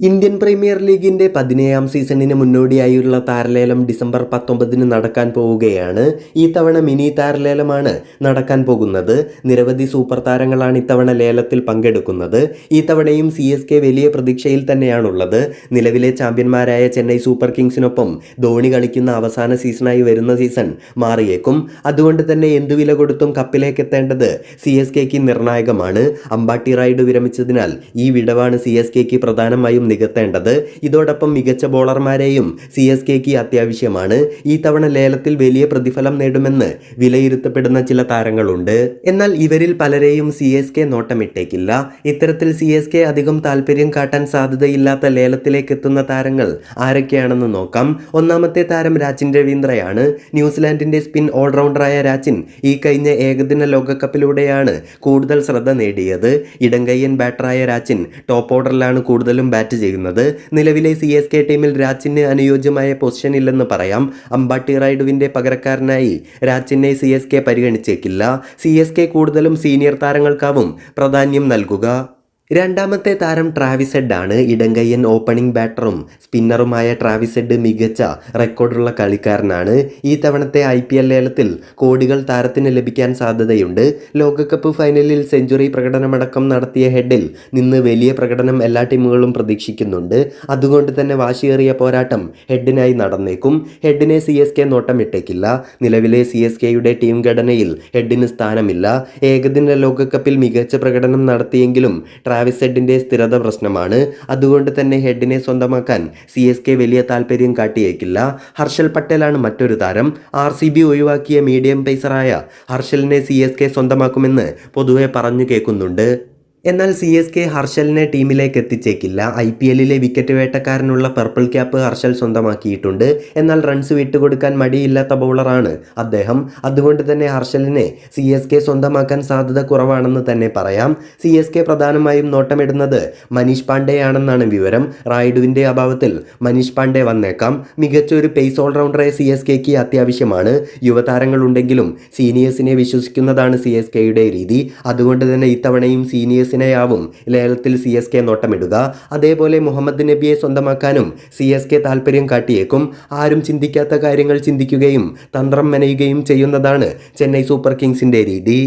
Indian premier ലീഗിന്റെ പതിനേഴാം സീസണിന് മുന്നോടിയായുള്ള താരലേലം ഡിസംബർ പത്തൊമ്പതിന് നടക്കാൻ പോവുകയാണ്. ഈ തവണ മിനി താരലേലമാണ് നടക്കാൻ പോകുന്നത്. നിരവധി സൂപ്പർ താരങ്ങളാണ് ഇത്തവണ ലേലത്തിൽ പങ്കെടുക്കുന്നത്. ഈ തവണയും സി എസ് കെ വലിയ പ്രതീക്ഷയിൽ തന്നെയാണുള്ളത്. നിലവിലെ ചാമ്പ്യന്മാരായ ചെന്നൈ സൂപ്പർ കിങ്സിനൊപ്പം ധോണി കളിക്കുന്ന അവസാന സീസണായി വരുന്ന സീസൺ മാറിയേക്കും. അതുകൊണ്ട് തന്നെ എന്തു വില കൊടുത്തും കപ്പിലേക്ക് എത്തേണ്ടത് സി എസ് കെക്ക് നിർണായകമാണ്. അമ്പാട്ടി റൈഡ് വിരമിച്ചതിനാൽ ഈ വിടവാണ് സി എസ് കെക്ക് പ്രധാനമായും നികത്തേണ്ടത്. ഇതോടൊപ്പം മികച്ച ബോളർമാരെയും സി എസ് കെക്ക് അത്യാവശ്യമാണ്. ഈ തവണ ലേലത്തിൽ വലിയ പ്രതിഫലം നേടുമെന്ന് വിലയിരുത്തപ്പെടുന്ന ചില താരങ്ങളുണ്ട്. എന്നാൽ ഇവരിൽ പലരെയും സി എസ് കെ നോട്ടമിട്ടേക്കില്ല. ഇത്തരത്തിൽ സി എസ് കെ അധികം താല്പര്യം കാട്ടാൻ സാധ്യതയില്ലാത്ത ലേലത്തിലേക്ക് എത്തുന്ന താരങ്ങൾ ആരൊക്കെയാണെന്ന് നോക്കാം. ഒന്നാമത്തെ താരം രാജിൻ രവീന്ദ്രയാണ്. ന്യൂസിലാൻഡിന്റെ സ്പിൻ ഓൾറൗണ്ടറായ രാജിൻ ഈ കഴിഞ്ഞ ഏകദിന ലോകകപ്പിലൂടെയാണ് കൂടുതൽ ശ്രദ്ധ നേടിയത്. ഇടങ്കയ്യൻ ബാറ്ററായ രാജിൻ ടോപ്പ് ഓർഡറിലാണ് കൂടുതലും ബാറ്റ് ചെയ്യുന്നത്. നിലവിലെ സി എസ് കെ ടീമിൽ രാജിന് അനുയോജ്യമായ പൊസിഷൻ ഇല്ലെന്ന് പറയാം. അമ്പാട്ടി റൈഡുവിന്റെ പകരക്കാരനായി രാജിനെ സി എസ് കെ പരിഗണിച്ചേക്കില്ല. സി എസ് കെ കൂടുതലും സീനിയർ താരങ്ങൾക്കാവും പ്രാധാന്യം നൽകുക. രണ്ടാമത്തെ താരം ട്രാവിസെഡ് ആണ് ഇടങ്കയ്യൻ ഓപ്പണിംഗ് ബാറ്ററും സ്പിന്നറുമായ ട്രാവിസെഡ് മികച്ച റെക്കോർഡുള്ള കളിക്കാരനാണ്. ഈ തവണത്തെ ഐ പി എൽ ലേലത്തിൽ കോടികൾ താരത്തിന് ലഭിക്കാൻ സാധ്യതയുണ്ട്. ലോകകപ്പ് ഫൈനലിൽ സെഞ്ചുറി പ്രകടനമടക്കം നടത്തിയ ഹെഡിൽ നിന്ന് വലിയ പ്രകടനം എല്ലാ ടീമുകളും പ്രതീക്ഷിക്കുന്നുണ്ട്. അതുകൊണ്ട് തന്നെ വാശിയേറിയ പോരാട്ടം ഹെഡിനായി നടന്നേക്കും. ഹെഡിനെ സി എസ് കെ നോട്ടമിട്ടേക്കില്ല. നിലവിലെ സി എസ് കെയുടെ ടീം ഘടനയിൽ ഹെഡിന് സ്ഥാനമില്ല. ഏകദിന ലോകകപ്പിൽ മികച്ച പ്രകടനം നടത്തിയെങ്കിലും ട്രാവിസ് ഹെഡിന്റെ സ്ഥിരത പ്രശ്നമാണ്. അതുകൊണ്ട് തന്നെ ഹെഡിനെ സ്വന്തമാക്കാൻ സി എസ് കെ വലിയ താല്പര്യം കാട്ടിയേക്കില്ല. ഹർഷൽ പട്ടേലാണ് മറ്റൊരു താരം. ആർ സി ബി ഒഴിവാക്കിയ മീഡിയം പേസറായ ഹർഷലിനെ സി എസ് കെ സ്വന്തമാക്കുമെന്ന് പൊതുവെ പറഞ്ഞു കേൾക്കുന്നുണ്ട്. എന്നാൽ സി എസ് കെ ഹർഷലിനെ ടീമിലേക്ക് എത്തിച്ചേക്കില്ല. ഐ പി എല്ലിലെ വിക്കറ്റ് വേട്ടക്കാരനുള്ള പർപ്പിൾ ക്യാപ്പ് ഹർഷൽ സ്വന്തമാക്കിയിട്ടുണ്ട്. എന്നാൽ റൺസ് വിട്ടുകൊടുക്കാൻ മടിയില്ലാത്ത ബൗളറാണ് അദ്ദേഹം. അതുകൊണ്ട് തന്നെ ഹർഷലിനെ സി എസ് കെ സ്വന്തമാക്കാൻ സാധ്യത കുറവാണെന്ന് തന്നെ പറയാം. സി എസ് കെ പ്രധാനമായും നോട്ടമിടുന്നത് മനീഷ് പാണ്ഡെയാണെന്നാണ് വിവരം. റായിഡുവിന്റെ അഭാവത്തിൽ മനീഷ് പാണ്ഡെ വന്നേക്കാം. മികച്ച ഒരു പേസ് ഓൾറൗണ്ടറെ സി എസ് കെക്ക് അത്യാവശ്യമാണ്. യുവതാരങ്ങളുണ്ടെങ്കിലും സീനിയേഴ്സിനെ വിശ്വസിക്കുന്നതാണ് സി എസ് കെയുടെ രീതി. അതുകൊണ്ട് തന്നെ ഇത്തവണയും സീനിയേഴ്സ് സീനിയേഴ്സിനെയാവും ലേലത്തിൽ സി എസ് കെ നോട്ടമിടുക. അതേപോലെ മുഹമ്മദ് നബിയെ സ്വന്തമാക്കാനും സി എസ് കെ താല്പര്യം കാട്ടിയേക്കും. ആരും ചിന്തിക്കാത്ത കാര്യങ്ങൾ ചിന്തിക്കുകയും തന്ത്രം മെനയുകയും ചെയ്യുന്നതാണ് ചെന്നൈ സൂപ്പർ കിങ്സിന്റെ രീതി.